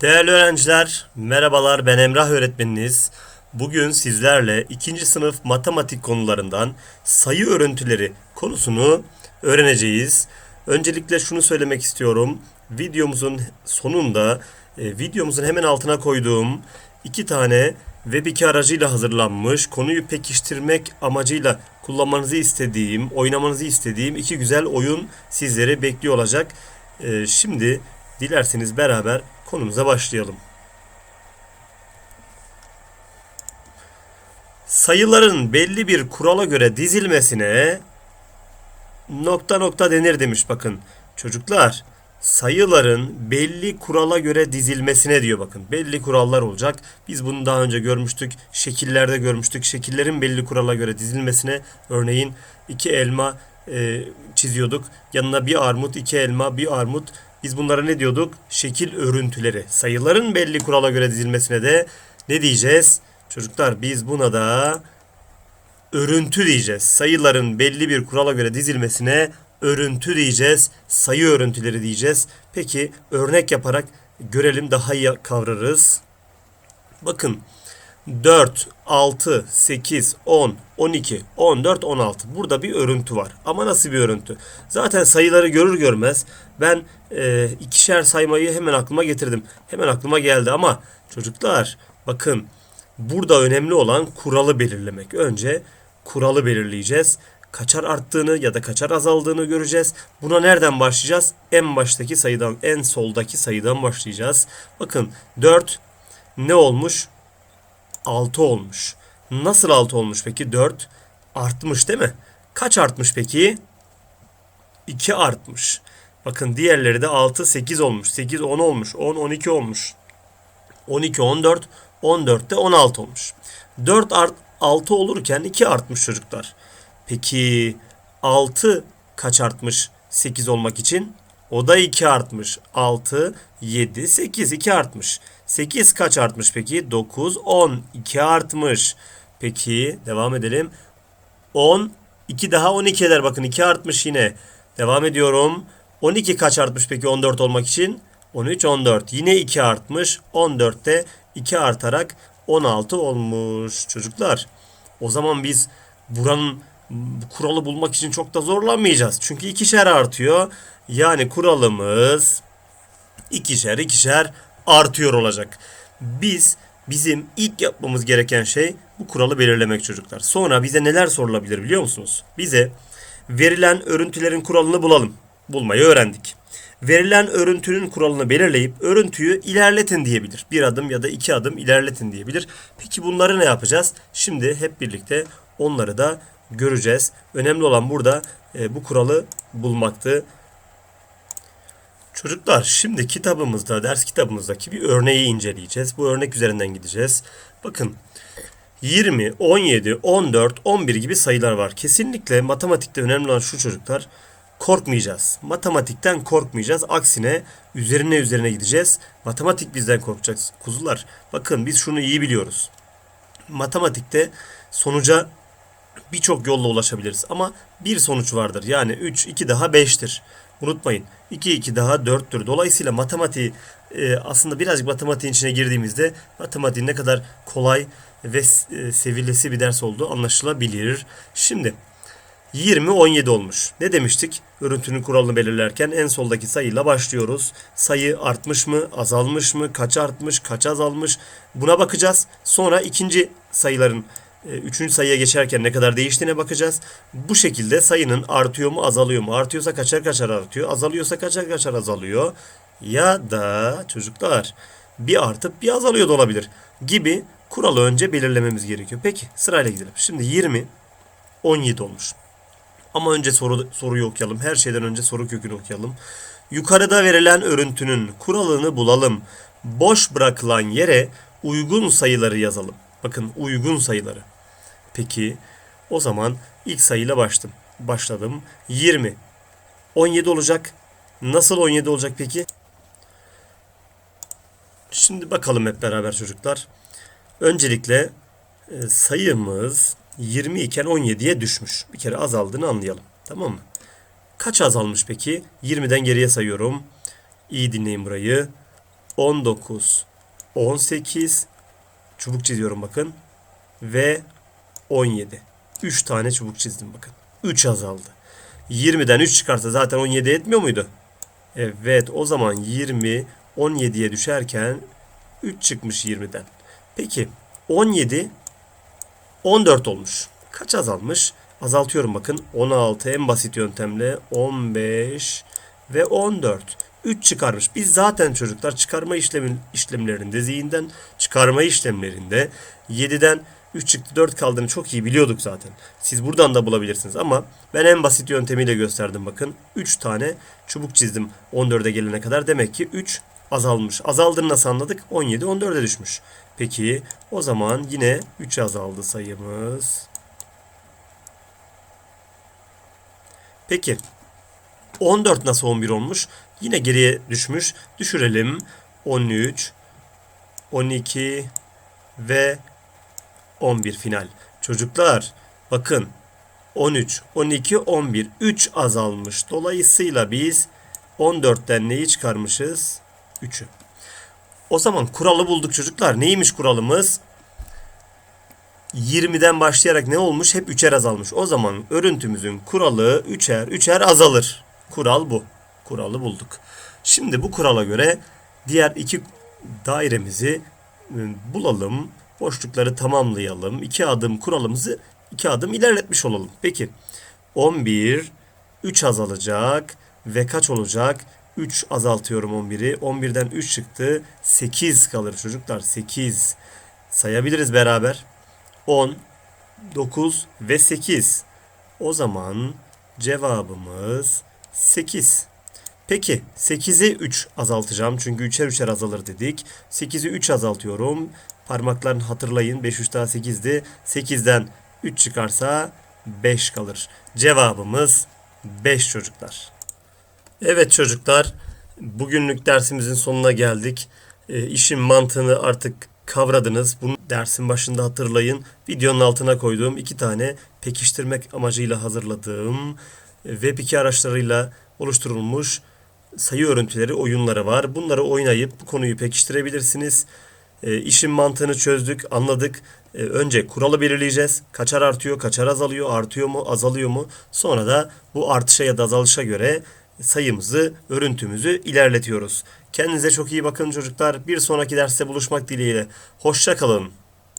Değerli öğrenciler, merhabalar ben Emrah öğretmeniniz. Bugün sizlerle ikinci sınıf matematik konularından sayı örüntüleri konusunu öğreneceğiz. Öncelikle şunu söylemek istiyorum. Videomuzun sonunda e, videomuzun hemen altına koyduğum iki tane Web2 aracıyla hazırlanmış, konuyu pekiştirmek amacıyla kullanmanızı istediğim, oynamanızı istediğim iki güzel oyun sizleri bekliyor olacak. E, şimdi dilerseniz beraber konumuza başlayalım. Sayıların belli bir kurala göre dizilmesine nokta nokta denir demiş bakın. Çocuklar sayıların belli kurala göre dizilmesine diyor bakın. Belli kurallar olacak. Biz bunu daha önce görmüştük. Şekillerde görmüştük. Şekillerin belli kurala göre dizilmesine örneğin iki elma e, çiziyorduk. Yanına bir armut, iki elma, bir armut. Biz bunlara ne diyorduk? Şekil örüntüleri. Sayıların belli kurala göre dizilmesine de ne diyeceğiz? Çocuklar biz buna da örüntü diyeceğiz. Sayıların belli bir kurala göre dizilmesine örüntü diyeceğiz. Sayı örüntüleri diyeceğiz. Peki örnek yaparak görelim daha iyi kavrarız. Bakın 4, 6, 8, 10, 12, 14, 16. Burada bir örüntü var. Ama nasıl bir örüntü? Zaten sayıları görür görmez ben e, ikişer saymayı hemen aklıma getirdim. Hemen aklıma geldi ama çocuklar bakın burada önemli olan kuralı belirlemek. Önce kuralı belirleyeceğiz. Kaçar arttığını ya da kaçar azaldığını göreceğiz. Buna nereden başlayacağız? En baştaki sayıdan, en soldaki sayıdan başlayacağız. Bakın 4 ne olmuş? 6 olmuş. Nasıl 6 olmuş peki? 4 artmış değil mi? Kaç artmış peki? 2 artmış. Bakın diğerleri de 6 8 olmuş. 8 10 olmuş. 10 12 olmuş. 12 14 14 de 16 olmuş. 4 art 6 olurken 2 artmış çocuklar. Peki 6 kaç artmış 8 olmak için? O da 2 artmış. 6, 7, 8. 2 artmış. 8 kaç artmış peki? 9, 10. 2 artmış. Peki devam edelim. 10, 2 daha 12 eder. Bakın 2 artmış yine. Devam ediyorum. 12 kaç artmış peki 14 olmak için? 13, 14. Yine 2 artmış. 14'te 2 artarak 16 olmuş. Çocuklar o zaman biz buranın kuralı bulmak için çok da zorlanmayacağız. Çünkü ikişer artıyor. Yani kuralımız ikişer ikişer artıyor olacak. Biz bizim ilk yapmamız gereken şey bu kuralı belirlemek çocuklar. Sonra bize neler sorulabilir biliyor musunuz? Bize verilen örüntülerin kuralını bulalım. Bulmayı öğrendik. Verilen örüntünün kuralını belirleyip örüntüyü ilerletin diyebilir. Bir adım ya da iki adım ilerletin diyebilir. Peki bunları ne yapacağız? Şimdi hep birlikte onları da göreceğiz. Önemli olan burada e, bu kuralı bulmaktı. Çocuklar şimdi kitabımızda, ders kitabımızdaki bir örneği inceleyeceğiz. Bu örnek üzerinden gideceğiz. Bakın 20, 17, 14, 11 gibi sayılar var. Kesinlikle matematikte önemli olan şu çocuklar korkmayacağız. Matematikten korkmayacağız. Aksine üzerine üzerine gideceğiz. Matematik bizden korkacak kuzular. Bakın biz şunu iyi biliyoruz. Matematikte sonuca birçok yolla ulaşabiliriz. Ama bir sonuç vardır. Yani 3, 2 daha 5'tir. Unutmayın. 2, 2 daha 4'tür. Dolayısıyla matematiği e, aslında birazcık matematiğin içine girdiğimizde matematiğin ne kadar kolay ve e, sevilesi bir ders olduğu anlaşılabilir. Şimdi 20 17 olmuş. Ne demiştik? Örüntünün kuralını belirlerken en soldaki sayıyla başlıyoruz. Sayı artmış mı, azalmış mı, kaç artmış, kaç azalmış buna bakacağız. Sonra ikinci sayıların üçüncü sayıya geçerken ne kadar değiştiğine bakacağız. Bu şekilde sayının artıyor mu azalıyor mu? Artıyorsa kaçar kaçar artıyor. Azalıyorsa kaçar kaçar azalıyor. Ya da çocuklar bir artıp bir azalıyor da olabilir gibi kuralı önce belirlememiz gerekiyor. Peki sırayla gidelim. Şimdi 20 17 olmuş. Ama önce soru, soruyu okuyalım. Her şeyden önce soru kökünü okuyalım. Yukarıda verilen örüntünün kuralını bulalım. Boş bırakılan yere uygun sayıları yazalım. Bakın uygun sayıları. Peki o zaman ilk sayıyla başladım. Başladım. 20. 17 olacak. Nasıl 17 olacak peki? Şimdi bakalım hep beraber çocuklar. Öncelikle e, sayımız 20 iken 17'ye düşmüş. Bir kere azaldığını anlayalım. Tamam mı? Kaç azalmış peki? 20'den geriye sayıyorum. İyi dinleyin burayı. 19, 18 çubuk çiziyorum bakın ve 17. 3 tane çubuk çizdim bakın. 3 azaldı. 20'den 3 çıkarsa zaten 17 etmiyor muydu? Evet o zaman 20 17'ye düşerken 3 çıkmış 20'den. Peki 17 14 olmuş. Kaç azalmış? Azaltıyorum bakın. 16 en basit yöntemle 15 ve 14. 3 çıkarmış. Biz zaten çocuklar çıkarma işlemi, işlemlerinde zihinden çıkarma işlemlerinde 7'den 3 çıktı 4 kaldığını çok iyi biliyorduk zaten. Siz buradan da bulabilirsiniz ama ben en basit yöntemiyle gösterdim bakın. 3 tane çubuk çizdim 14'e gelene kadar. Demek ki 3 azalmış. Azaldığını nasıl anladık? 17 14'e düşmüş. Peki o zaman yine 3 azaldı sayımız. Peki 14 nasıl 11 olmuş? Yine geriye düşmüş. Düşürelim. 13, 12 ve 11 final. Çocuklar bakın 13, 12, 11. 3 azalmış. Dolayısıyla biz 14'ten neyi çıkarmışız? 3'ü. O zaman kuralı bulduk çocuklar. Neymiş kuralımız? 20'den başlayarak ne olmuş? Hep 3'er azalmış. O zaman örüntümüzün kuralı 3'er, 3'er azalır. Kural bu. Kuralı bulduk. Şimdi bu kurala göre diğer iki dairemizi e, bulalım. Boşlukları tamamlayalım. İki adım kuralımızı iki adım ilerletmiş olalım. Peki 11 3 azalacak ve kaç olacak? 3 azaltıyorum 11'i. 11'den 3 çıktı. 8 kalır çocuklar. 8 sayabiliriz beraber. 10, 9 ve 8. O zaman cevabımız 8. Peki 8'i 3 azaltacağım. Çünkü 3'er 3'er azalır dedik. 8'i 3 azaltıyorum. Parmaklarını hatırlayın. 5 3 daha 8'di. 8'den 3 çıkarsa 5 kalır. Cevabımız 5 çocuklar. Evet çocuklar, bugünlük dersimizin sonuna geldik. E, işin mantığını artık kavradınız. Bunu dersin başında hatırlayın. Videonun altına koyduğum iki tane pekiştirmek amacıyla hazırladığım e, Web2 araçlarıyla oluşturulmuş sayı örüntüleri oyunları var. Bunları oynayıp bu konuyu pekiştirebilirsiniz. E, işin mantığını çözdük, anladık. E, önce kuralı belirleyeceğiz. Kaçar artıyor, kaçar azalıyor, artıyor mu, azalıyor mu? Sonra da bu artışa ya da azalışa göre sayımızı, örüntümüzü ilerletiyoruz. Kendinize çok iyi bakın çocuklar. Bir sonraki derste buluşmak dileğiyle. Hoşça kalın.